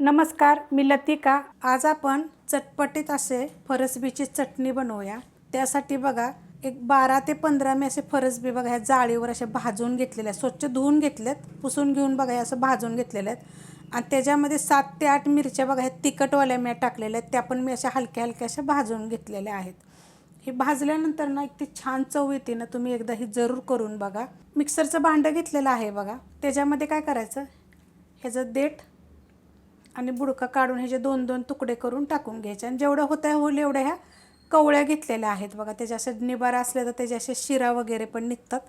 नमस्कार मी लतिका. आज आपण चटपटीत असे फरसबीची चटणी बनवूया. त्यासाठी बघा एक बारा ते पंधरा मी असे फरसबी बघा ह्या जाळीवर असे भाजून घेतलेले आहेत. स्वच्छ धुवून घेतलेत पुसून घेऊन बघा हे असं भाजून घेतलेले आहेत. आणि त्याच्यामध्ये सात ते आठ मिरच्या बघा ह्या तिखटवाल्या मी टाकलेल्या आहेत. त्या पण मी अशा हलक्या हलक्या अशा भाजून घेतलेल्या आहेत. हे भाजल्यानंतर ना एक ती छान चव येते ना तुम्ही एकदा ही जरूर करून बघा. मिक्सरचं भांडं घेतलेलं आहे बघा. त्याच्यामध्ये काय करायचं? ह्याचं देठ आणि बुडका काढून ह्याचे दोन दोन तुकडे करून टाकून घ्यायचे. आणि जेवढं होतं होईल एवढ्या ह्या कवळ्या घेतलेल्या आहेत. बघा त्याच्या असे निबारा असले तर त्याच्या असे शिरा वगैरे पण निघतात.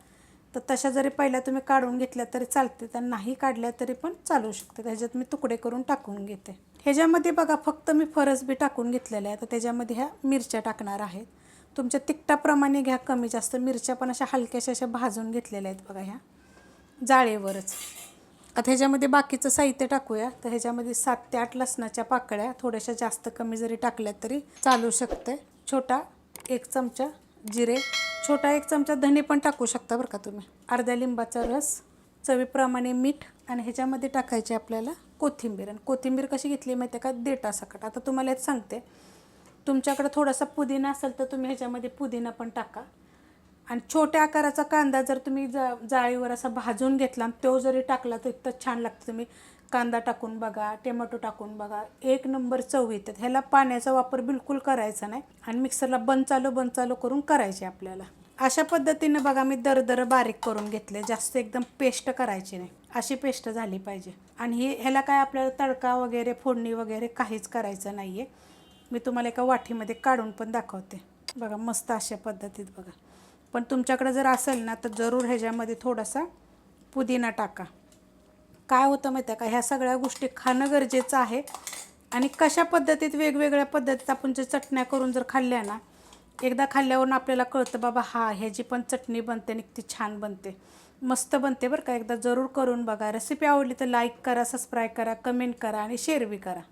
तर तशा जरी पहिल्या तुम्ही काढून घेतल्या तरी चालते तर नाही काढल्या तरी पण चालू शकते. ह्याच्यात मी तुकडे करून टाकून घेते. ह्याच्यामध्ये बघा फक्त मी फरसबी टाकून घेतलेल्या आहे तर त्याच्यामध्ये ह्या मिरच्या टाकणार आहेत. तुमच्या तिखटाप्रमाणे घ्या. कमी जास्त मिरच्या पण अशा हलक्याशा अशा भाजून घेतलेल्या आहेत बघा ह्या जाळेवरच. आता ह्याच्यामध्ये बाकीचं साहित्य टाकूया. तर ह्याच्यामध्ये सात ते आठ लसणाच्या पाकळ्या थोड्याशा जास्त कमी जरी टाकल्या तरी चालू शकते छोटा एक चमचा जिरे छोटा एक चमचा धने पण टाकू शकता बरं का तुम्ही. अर्ध्या लिंबाचा रस चवीप्रमाणे मीठ आणि ह्याच्यामध्ये टाकायची आपल्याला कोथिंबीर. आणि कोथिंबीर कशी घेतली माहिती आहे का? देठासकट आता तुम्हाला हेच सांगते. तुमच्याकडं थोडासा पुदिना असेल तर तुम्ही ह्याच्यामध्ये पुदिना पण टाका. आणि छोट्या आकाराचा कांदा जर तुम्ही जा जाळीवर असा भाजून घेतला आणि तो जरी टाकला तर इतकं छान लागतं. तुम्ही कांदा टाकून बघा टोमॅटो टाकून बघा एक नंबर चव येते. ह्याला पाण्याचा वापर बिलकुल करायचा नाही आणि मिक्सरला बंद चालू बंद चालू करून करायचे आपल्याला. अशा पद्धतीनं बघा मी दरदर बारीक करून घेतले. जास्त एकदम पेस्ट करायची नाही. अशी पेस्ट झाली पाहिजे. आणि हे ह्याला काय आपल्याला तडका वगैरे फोडणी वगैरे काहीच करायचं नाही आहे मी तुम्हाला एका वाटीमध्ये काढून पण दाखवते. बघा मस्त अशा पद्धतीत बघा. पण तुमच्याकडे जर असेल ना तर जरूर ह्याच्यामध्ये थोडासा पुदिना टाका. काय होतं माहिती आहे का? ह्या सगळ्या गोष्टी खाणं गरजेचं आहे. आणि कशा पद्धतीत वेगवेगळ्या पद्धतीत आपण जे चटण्या करून जर खाल्ल्या ना एकदा खाल्ल्यावरून आपल्याला कळतं बाबा हा ह्याची पण चटणी बनते आणि ती छान बनते. मस्त बनते बरं का? एकदा जरूर करून बघा. रेसिपी आवडली तर लाईक करा सबस्क्राईब करा कमेंट करा आणि शेअर बी करा.